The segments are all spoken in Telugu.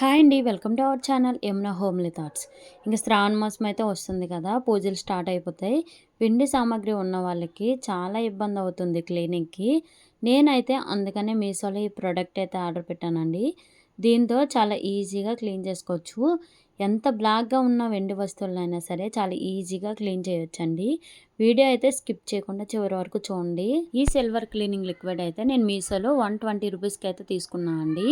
హాయ్ అండి. Welcome to our channel Yamuna homely thoughts. ఇంకా శ్రావణ మాసం అయితే వస్తుంది కదా పూజలు స్టార్ట్ అయిపోతాయి. వెండి సామాగ్రి ఉన్న వాళ్ళకి చాలా ఇబ్బంది అవుతుంది క్లీనింగ్కి నేనైతే అందుకనే మీషోలో ఈ ప్రోడక్ట్ అయితే ఆర్డర్ పెట్టానండి. దీంతో చాలా ఈజీగా క్లీన్ చేసుకోవచ్చు. ఎంత బ్లాక్గా ఉన్న వెండి వస్తువులైనా సరే చాలా ఈజీగా క్లీన్ చేయొచ్చండి. వీడియో అయితే స్కిప్ చేయకుండా చివరి వరకు చూడండి. ఈ సిల్వర్ క్లీనింగ్ లిక్విడ్ అయితే నేను మీషోలో వన్ ట్వంటీ రూపీస్కి అయితే తీసుకున్నాను అండి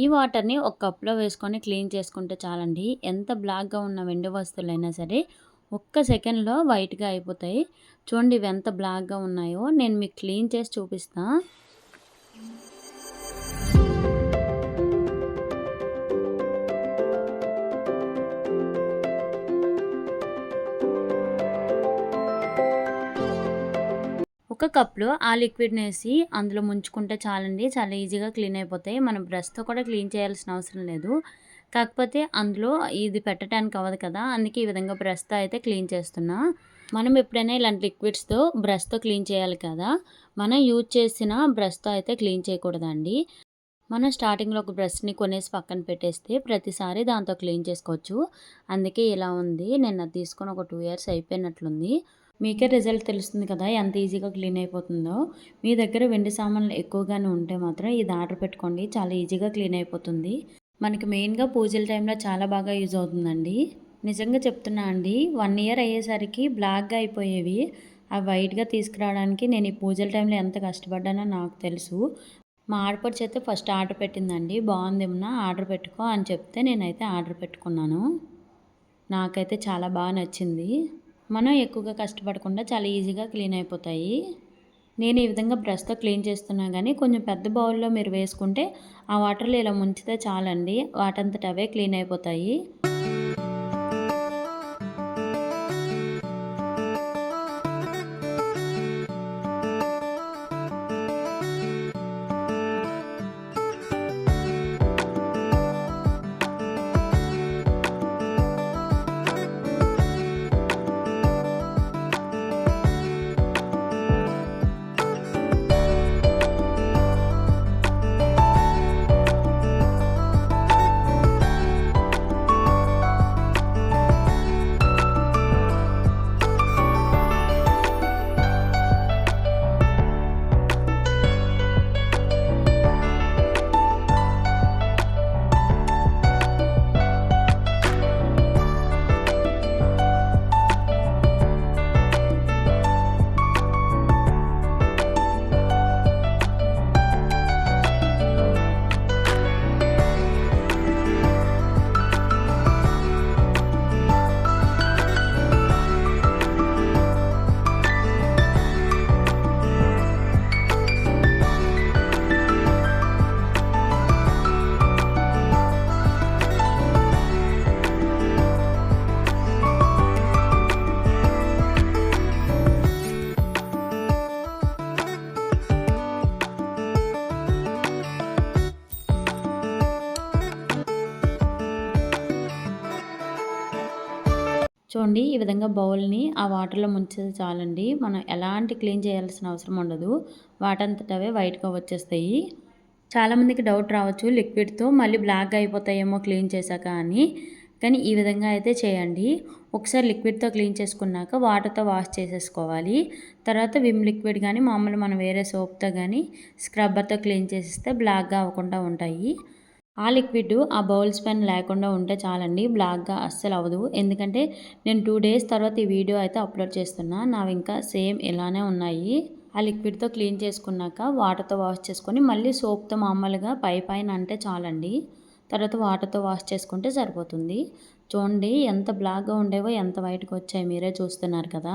ఈ వాటర్ని ఒక కప్లో వేసుకొని క్లీన్ చేసుకుంటే చాలండి. ఎంత బ్లాక్గా ఉన్న వెండి వస్తువులైనా సరే ఒక్క సెకండ్లో వైట్గా అయిపోతాయి. చూడండి ఇవి ఎంత బ్లాక్గా ఉన్నాయో. నేను మీకు క్లీన్ చేసి చూపిస్తాను ఒక కప్లో ఆ లిక్విడ్ని వేసి అందులో ముంచుకుంటే చాలండి. చాలా ఈజీగా క్లీన్ అయిపోతాయి. మనం బ్రష్తో కూడా క్లీన్ చేయాల్సిన అవసరం లేదు. కాకపోతే అందులో ఇది పెట్టడానికి అవ్వదు కదా! అందుకే ఈ విధంగా బ్రష్తో అయితే క్లీన్ చేస్తున్నా. మనం ఎప్పుడైనా ఇలాంటి లిక్విడ్స్తో బ్రష్తో క్లీన్ చేయాలి కదా! మనం యూజ్ చేసిన బ్రష్తో అయితే క్లీన్ చేయకూడదండి. మనం స్టార్టింగ్లో ఒక బ్రష్ని కొనేసి పక్కన పెట్టేస్తే ప్రతిసారి దాంతో క్లీన్ చేసుకోవచ్చు. అందుకే ఇలా ఉంది. నేను అది తీసుకొని ఒక టూ ఇయర్స్ అయిపోయినట్లుంది. మీకే రిజల్ట్ తెలుస్తుంది కదా ఎంత ఈజీగా క్లీన్ అయిపోతుందో. మీ దగ్గర వెండి సామాన్లు ఎక్కువగానే ఉంటే మాత్రం ఇది ఆర్డర్ పెట్టుకోండి చాలా ఈజీగా క్లీన్ అయిపోతుంది. మనకి మెయిన్గా పూజల టైంలో చాలా బాగా యూజ్ అవుతుందండి. నిజంగా చెప్తున్నా అండి వన్ ఇయర్ అయ్యేసరికి బ్లాక్గా అయిపోయేవి అవి వైట్గా తీసుకురావడానికి నేను ఈ పూజల టైంలో ఎంత కష్టపడ్డానో నాకు తెలుసు. మా ఆడపడి చేస్తే ఫస్ట్ ఆర్డర్ పెట్టిందండి బాగుందేమన్నా ఆర్డర్ పెట్టుకో అని చెప్తే నేనైతే ఆర్డర్ పెట్టుకున్నాను. నాకైతే చాలా బాగా నచ్చింది. మనం ఎక్కువగా కష్టపడకుండా చాలా ఈజీగా క్లీన్ అయిపోతాయి. నేను ఈ విధంగా బ్రష్తో క్లీన్ చేస్తున్నా కానీ కొంచెం పెద్ద బౌల్లో మీరు వేసుకుంటే ఆ వాటర్లో ఇలా ముంచితే చాలండి. వాటంతట అవే క్లీన్ అయిపోతాయి. చూడండి ఈ విధంగా బౌల్ని ఆ వాటర్లో ముంచేది చాలండి. మనం ఎలాంటి క్లీన్ చేయాల్సిన అవసరం ఉండదు. వాటంతటవే వైట్గా వచ్చేస్తాయి. చాలామందికి డౌట్ రావచ్చు లిక్విడ్తో మళ్ళీ బ్లాక్గా అయిపోతాయేమో క్లీన్ చేశాక అని. కానీ ఈ విధంగా అయితే చేయండి. ఒకసారి లిక్విడ్తో క్లీన్ చేసుకున్నాక వాటర్తో వాష్ చేసేసుకోవాలి. తర్వాత విమ్ లిక్విడ్ కానీ మామూలు మనం వేరే సోప్తో కానీ స్క్రబ్బర్తో క్లీన్ చేసిస్తే బ్లాక్గా అవ్వకుండా ఉంటాయి. ఆ లిక్విడ్ ఆ బౌల్స్ పైన లేకుండా ఉంటే చాలండి బ్లాక్గా అస్సలు అవ్వదు. ఎందుకంటే నేను టూ డేస్ తర్వాత ఈ వీడియో అయితే అప్లోడ్ చేస్తున్నా. నావి ఇంకా సేమ్ ఇలానే ఉన్నాయి. ఆ లిక్విడ్తో క్లీన్ చేసుకున్నాక వాటర్తో వాష్ చేసుకొని మళ్ళీ సోప్తో మామూలుగా పై పైన అంటే చాలండి. తర్వాత వాటర్తో వాష్ చేసుకుంటే సరిపోతుంది. చూడండి ఎంత బ్లాక్గా ఉండేవో ఎంత వైట్గా వచ్చాయి మీరే చూస్తున్నారు కదా.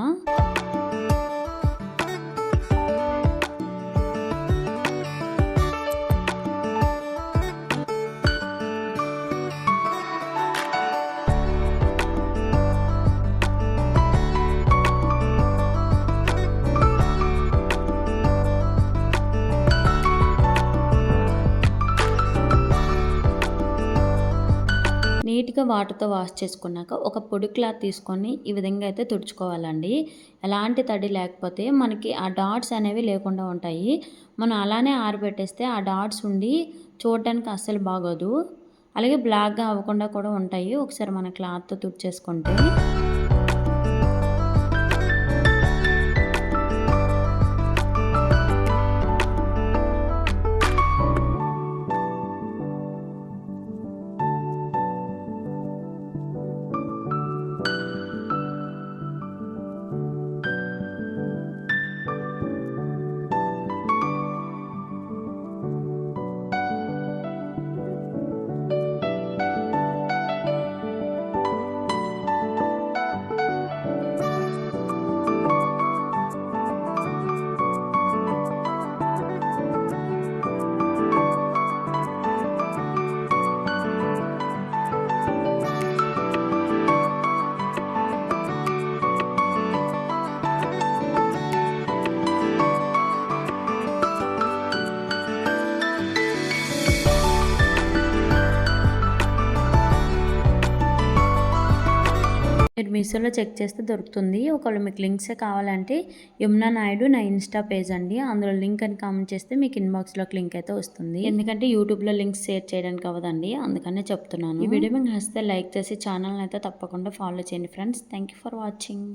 నీట్గా వాటర్తో వాష్ చేసుకున్నాక ఒక పొడి క్లాత్ తీసుకొని ఈ విధంగా అయితే తుడుచుకోవాలండి. ఎలాంటి తడి లేకపోతే మనకి ఆ డాట్స్ అనేవి లేకుండా ఉంటాయి. మనం అలానే ఆరబెట్టేస్తే ఆ డాట్స్ ఉండి చూడటానికి అస్సలు బాగోదు. అలాగే బ్లాక్గా అవ్వకుండా కూడా ఉంటాయి. ఒకసారి మన క్లాత్తో తుడిచేసుకుంటే. మీషోలో చెక్ చేస్తే దొరుకుతుంది. ఒకవేళ మీకు లింక్స్ కావాలంటే యమునా నాయుడు నా ఇన్స్టా పేజ్ అండి. అందులో లింక్ అని కామెంట్ చేస్తే మీకు ఇన్బాక్స్లోకి లింక్ అయితే వస్తుంది. ఎందుకంటే యూట్యూబ్లో లింక్స్ షేర్ చేయడానికి అవ్వదండి. అందుకనే చెప్తున్నాను. ఈ వీడియో మీకు నచ్చితే లైక్ చేసి ఛానల్ అయితే తప్పకుండా ఫాలో చేయండి friends. Thank you for watching.